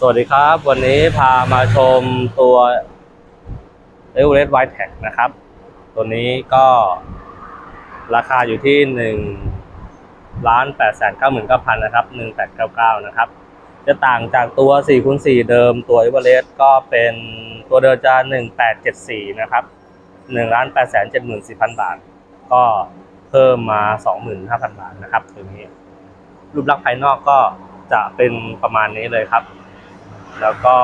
สวัสดีครับ วันนี้พามาชมตัว e v e r e s t White Tag นะครับ ตัวนี้ก็ราคาอยู่ที่หนึ่งล้านแปดแสนเก้าหมื่นเก้าพันนะครับหนึ่งแปดเก้าเก้านะครับ จะต่างจากตัว4คูณ4เดิมตัว e v e r e s t ก็เป็นตัวเดิมจะ1874นะครับ1ล้าน8แสน74,000บาท ก็เพิ่มมา25,000บาทนะครับตัวนี้รูปลักษณ์ภายนอกก็จะเป็นประมาณนี้เลยครับ แล้วก็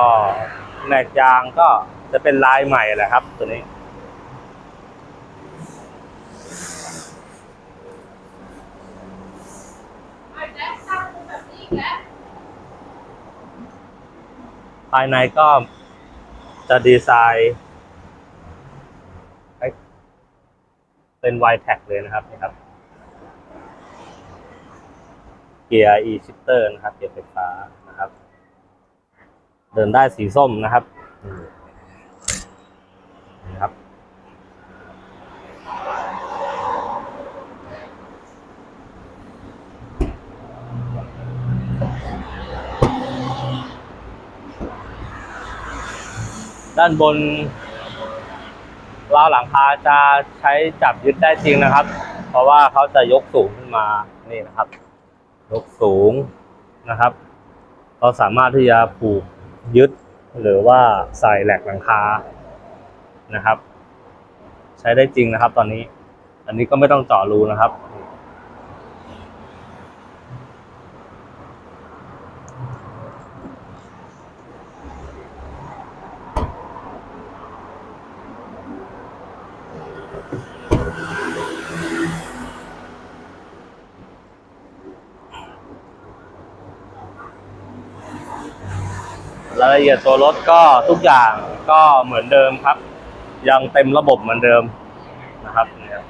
แม็กยางก็จะเป็นลายใหม่แหละครับ ตัวนี้ภายในก็จะดีไซน์เป็นไวแท็กเลยนะครับนี่ครับ เกียร์ e shifter นะครับ เกียร์ไฟฟ้านะครับ เดินได้สีส้มนะครับนี่ครับ ด้านบนราวหลังคาจะใช้จับยึดได้จริงนะครับ เพราะว่าเขาจะยกสูงขึ้นมานี่นะครับ ยกสูงนะครับ เราสามารถที่จะผูก ยึดหรือว่าใส่แหลกหลังคานะครับ ใช้ได้จริงนะครับ ตอนนี้ อันนี้ก็ไม่ต้องเจาะรูนะครับ รายละเอียดตัวรถก็ทุกอย่างก็เหมือนเดิมครับ ยังเต็มระบบเหมือนเดิมนะครับเนี่ย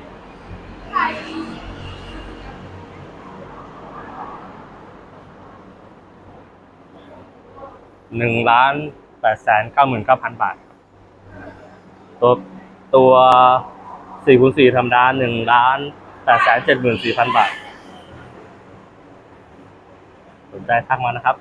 หนึ่งล้านแปดแสนเก้าหมื่นเก้าพันบาท ตัวตัวสี่คูณสี่ธรรมดาหนึ่งล้านแปดแสนเจ็ดหมื่นสี่พันบาทสนใจทักมานะครับ